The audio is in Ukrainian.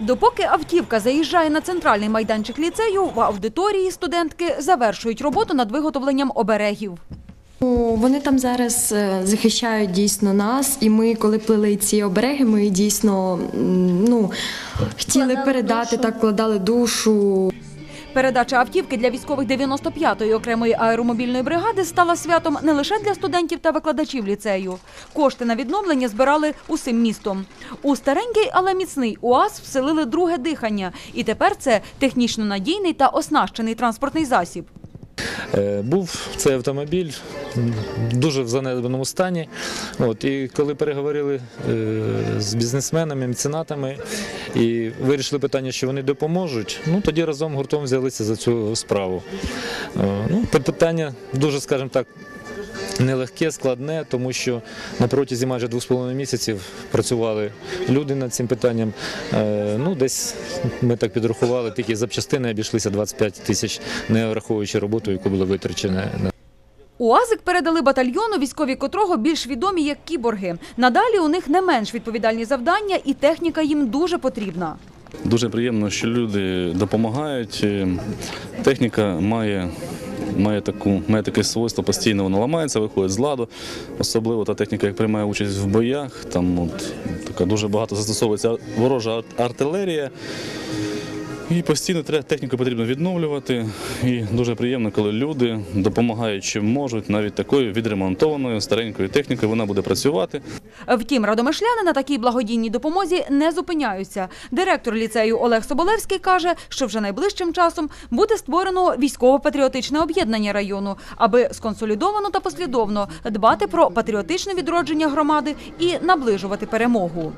Допоки автівка заїжджає на центральний майданчик ліцею, в аудиторії студентки завершують роботу над виготовленням оберегів. Вони там зараз е, захищають дійсно нас, і ми, коли плели ці обереги, ми дійсно ну, хотіли передати так, кладали душу. Передача автівки для військових 95-ї окремої аеромобільної бригади стала святом не лише для студентів та викладачів ліцею. Кошти на відновлення збирали усім містом. У старенький, але міцний УАЗ вселили друге дихання, і тепер це технічно надійний та оснащений транспортний засіб. Е, Був цей автомобіль дуже в занедбаному стані. От, і коли переговорили е, з бізнесменами, меценатами і вирішили питання, що вони допоможуть, ну тоді разом гуртом взялися за цю справу. Е, Ну, питання дуже, скажімо так. Нелегке, складне, тому що на протязі майже двох з половиною місяців працювали люди над цим питанням. Е, Ну, десь ми так підрахували, тільки запчастини обійшлися 25 тисяч, не враховуючи роботу, яку було витрачено УАЗик передали батальйону, військові котрого більш відомі як кіборги. Надалі у них не менш відповідальні завдання, і техніка їм дуже потрібна. Дуже приємно, що люди допомагають. Е, Техніка має, має, таку, має таке свойство, постійно вона ламається, виходить з ладу. Особливо та техніка, як приймає участь в боях, там от, така дуже багато застосовується ворожа ар- артилерія. І постійно техніку потрібно відновлювати. І дуже приємно, коли люди допомагають чим можуть, навіть такою відремонтованою старенькою технікою вона буде працювати. Втім, радомишляни на такій благодійній допомозі не зупиняються. Директор ліцею Олег Соболевський каже, що вже найближчим часом буде створено військово-патріотичне об'єднання району, аби сконсолідовано та послідовно дбати про патріотичне відродження громади і наближувати перемогу.